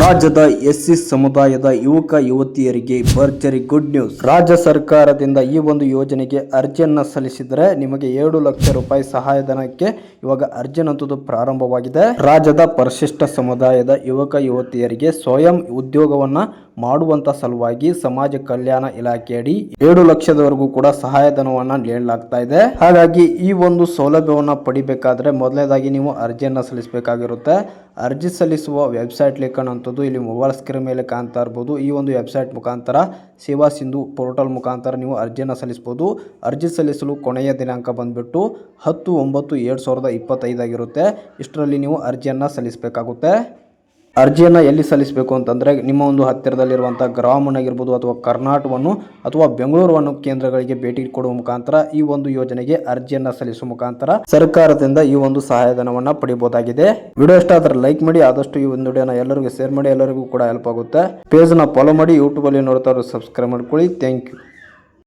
ರಾಜ್ಯದ ಎಸ್ಸಿ ಸಮುದಾಯದ ಯುವಕ ಯುವತಿಯರಿಗೆ ಭರ್ಜರಿ ಗುಡ್ ನ್ಯೂಸ್. ರಾಜ್ಯ ಸರ್ಕಾರದಿಂದ ಈ ಒಂದು ಯೋಜನೆಗೆ ಅರ್ಜಿಯನ್ನು ಸಲ್ಲಿಸಿದರೆ ನಿಮಗೆ ಏಳು ಲಕ್ಷ ರೂಪಾಯಿ ಸಹಾಯಧನಕ್ಕೆ ಇವಾಗ ಅರ್ಜಿನಂತದ್ದು ಪ್ರಾರಂಭವಾಗಿದೆ. ರಾಜ್ಯದ ಪರಿಶಿಷ್ಟ ಸಮುದಾಯದ ಯುವಕ ಯುವತಿಯರಿಗೆ ಸ್ವಯಂ ಉದ್ಯೋಗವನ್ನ ಮಾಡುವಂತ ಸಲುವಾಗಿ ಸಮಾಜ ಕಲ್ಯಾಣ ಇಲಾಖೆಯಡಿ ಏಳು ಲಕ್ಷದವರೆಗೂ ಕೂಡ ಸಹಾಯಧನವನ್ನ ನೀಡಲಾಗ್ತಾ ಇದೆ. ಹಾಗಾಗಿ ಈ ಒಂದು ಸೌಲಭ್ಯವನ್ನ ಪಡಿಬೇಕಾದ್ರೆ ಮೊದಲನೇದಾಗಿ ನೀವು ಅರ್ಜಿಯನ್ನು ಸಲ್ಲಿಸಬೇಕಾಗಿರುತ್ತೆ. ಅರ್ಜಿ ಸಲ್ಲಿಸುವ ವೆಬ್ಸೈಟ್ ಲಿಂಕ್ ಇಲ್ಲಿ ಮೊಬೈಲ್ ಸ್ಕ್ರೀನ್ ಮೇಲೆ ಕಾಣ್ತಾ ಇರ್ಬೋದು. ಈ ಒಂದು ವೆಬ್ಸೈಟ್ ಮುಖಾಂತರ ಸೇವಾ ಸಿಂಧು ಪೋರ್ಟಲ್ ಮುಖಾಂತರ ನೀವು ಅರ್ಜಿಯನ್ನು ಸಲ್ಲಿಸಬಹುದು. ಅರ್ಜಿ ಸಲ್ಲಿಸಲು ಕೊನೆಯ ದಿನಾಂಕ ಬಂದ್ಬಿಟ್ಟು ಹತ್ತು ಒಂಬತ್ತು ಎರಡು ಸಾವಿರದ ಇಪ್ಪತ್ತೈದಾಗಿರುತ್ತೆ ಇಷ್ಟರಲ್ಲಿ ನೀವು ಅರ್ಜಿಯನ್ನು ಸಲ್ಲಿಸಬೇಕಾಗುತ್ತೆ. ಅರ್ಜಿಯನ್ನು ಎಲ್ಲಿ ಸಲ್ಲಿಸಬೇಕು ಅಂತಂದರೆ ನಿಮ್ಮ ಒಂದು ಹತ್ತಿರದಲ್ಲಿರುವಂಥ ಗ್ರಾಮನಾಗಿರ್ಬೋದು ಅಥವಾ ಕರ್ನಾಟಕವನ್ನು ಅಥವಾ ಬೆಂಗಳೂರನ್ನು ಕೇಂದ್ರಗಳಿಗೆ ಭೇಟಿ ಕೊಡುವ ಮುಖಾಂತರ ಈ ಒಂದು ಯೋಜನೆಗೆ ಅರ್ಜಿಯನ್ನು ಸಲ್ಲಿಸುವ ಮುಖಾಂತರ ಸರ್ಕಾರದಿಂದ ಈ ಒಂದು ಸಹಾಯಧನವನ್ನು ಪಡೆಯಬಹುದಾಗಿದೆ ವಿಡಿಯೋ ಇಷ್ಟ ಲೈಕ್ ಮಾಡಿ, ಆದಷ್ಟು ಈ ಒಂದು ವಿಡಿಯೋನ ಎಲ್ಲರಿಗೂ ಶೇರ್ ಮಾಡಿ, ಎಲ್ಲರಿಗೂ ಕೂಡ ಹೆಲ್ಪ್ ಆಗುತ್ತೆ. ಪೇಜ್ನ ಫಾಲೋ ಮಾಡಿ ಯೂಟ್ಯೂಬಲ್ಲಿ ನೋಡ್ತಾ ಸಬ್ಸ್ಕ್ರೈಬ್ ಮಾಡ್ಕೊಳ್ಳಿ. Thank you